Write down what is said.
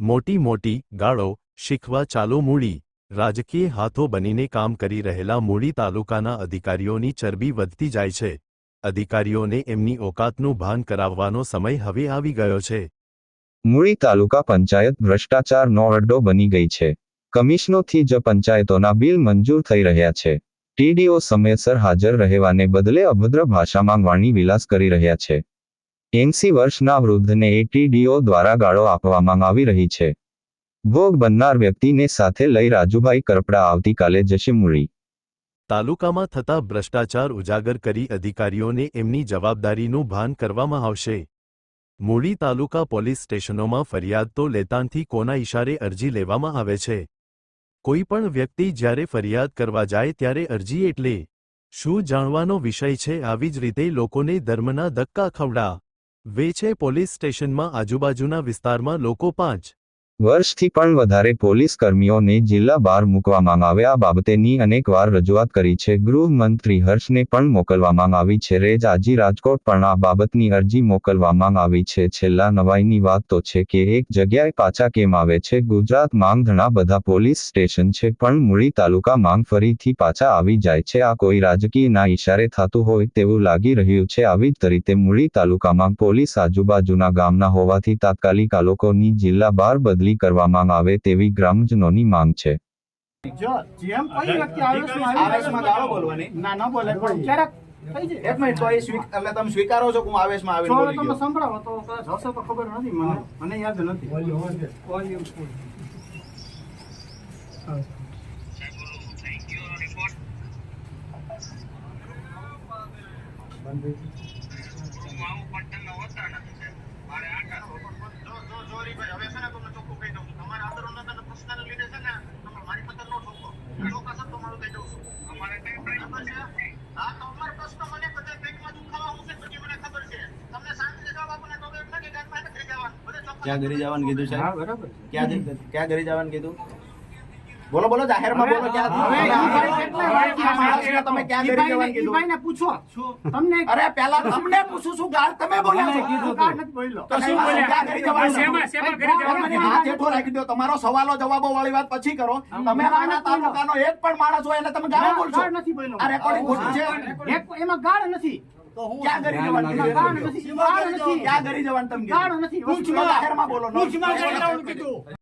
મોટી મોટી ગાળો શીખવા ચાલો મૂડી. રાજકીય હાથો બનીને કામ કરી રહેલા મૂડી તાલુકાના અધિકારીઓની ચરબી વધતી જાય છે. અધિકારીઓને એમની ઓકાતનું ભાન કરાવવાનો સમય હવે આવી ગયો છે. મૂળી તાલુકા પંચાયત ભ્રષ્ટાચારનો અડ્ડો બની ગઈ છે. કમિશનોથી જ પંચાયતોના બિલ મંજૂર થઈ રહ્યા છે. ટીડીઓ સમયસર હાજર રહેવાને બદલે અભદ્ર ભાષામાં વાણી વિલાસ કરી રહ્યા છે. એંસી વર્ષના વૃદ્ધને એટીડીઓ દ્વારા ગાળો આપવામાં આવી રહી છે. ભોગ બનનાર વ્યક્તિને સાથે લઈ રાજુભાઈ કરપડા આવતીકાલે જશે મૂળી તાલુકામાં થતા ભ્રષ્ટાચાર ઉજાગર કરી અધિકારીઓને એમની જવાબદારીનું ભાન કરવામાં આવશે. મૂળી તાલુકા પોલીસ સ્ટેશનોમાં ફરિયાદ તો લેતાનથી કોના ઇશારે અરજી લેવામાં આવે છે? કોઈ પણ વ્યક્તિ જ્યારે ફરિયાદ કરવા જાય ત્યારે અરજી એટલે? શું જાણવાનો વિષય છે? આવી જ રીતે લોકોને ધર્મના ધક્કા ખવડા વે છે પોલીસ સ્ટેશનમાં આજુબાજુના વિસ્તારમાં લોકો પાંચ વર્ષથી પણ વધારે પોલીસ કર્મીઓને જિલ્લા બહાર મૂકવામાં આવે આ બાબતેની અનેકવાર રજૂઆત કરી છે. ગૃહમંત્રી હર્ષને પણ મોકલવામાં આવી છે. રેજ આજી રાજકોટ પણ આ બાબતની અરજી મોકલવામાં આવી છે. છેલ્લા નવાઈની વાત તો છે કે એક જગ્યાએ પાછા કેમ આવે છે? ગુજરાત માંગ ઘણા બધા પોલીસ સ્ટેશન છે, પણ મૂળી તાલુકા માંગ ફરીથી પાછા આવી જાય છે. આ કોઈ રાજકીયના ઇશારે થતું હોય તેવું લાગી રહ્યું છે. આવી જ રીતે મૂળી તાલુકામાં પોલીસ આજુબાજુના ગામના હોવાથી તાત્કાલિક આ લોકોની જિલ્લા બહાર બદલી કરવામાં આવે તેવી ગ્રામજનોની માંગ છે. જો જેમ કોઈ વ્યક્તિ આવેશમાં આવેશમાં ગાળો બોલવાની. ના ન બોલે પણ ક્યારેક થઈ જાય. એક મિનિટ તો એ એટલે તમે સ્વીકારો છો કે હું આવેશમાં આવીને જો બોલી તમે ગયો? સંભળાવો તો કદાચ હશે તો ખબર નથી મને મને યાદ નથી. ક્યાં ઘરે જવાનું કીધું સાહેબ? બરાબર. ક્યાં ક્યાં ઘરે જવાનું કીધું? બોલો બોલો જાહેરમાં બોલો ક્યાં તમે ઈ ભાઈ આ- કેટલા આ વાગ્યા માણસને તમે ક્યાં ઘરે જવાનું કીધું? ભાઈને પૂછો. તમને અરે પહેલા તમને પૂછું છું ગાળ તમે બોલ્યા છો? કીધું કાંઈ નથી બોલ્યો. તો શું બોલ્યા? ક્યાં ઘરે જવાનું? શેમાં- શેમાં ઘરે જવાનું હાથ હેઠો રાખી દો. તમારો સવાલો જવાબો વાળી વાત પછી કરો. તમે આના તાલુકાનો એક પણ માણસ હોય એને તમે ગાળો ગાળ બોલશો. નથી બોલ્યો. આ રેકોર્ડિંગ ખોટી છે. એમાં ગાળ નથી. ક્યાં ઘરે જવાનું? એમાં નથી. ક્યાં ઘરે જવાનું તમે કીધું? ગાળ નથી. બોલો નો- બોલો. કીધું.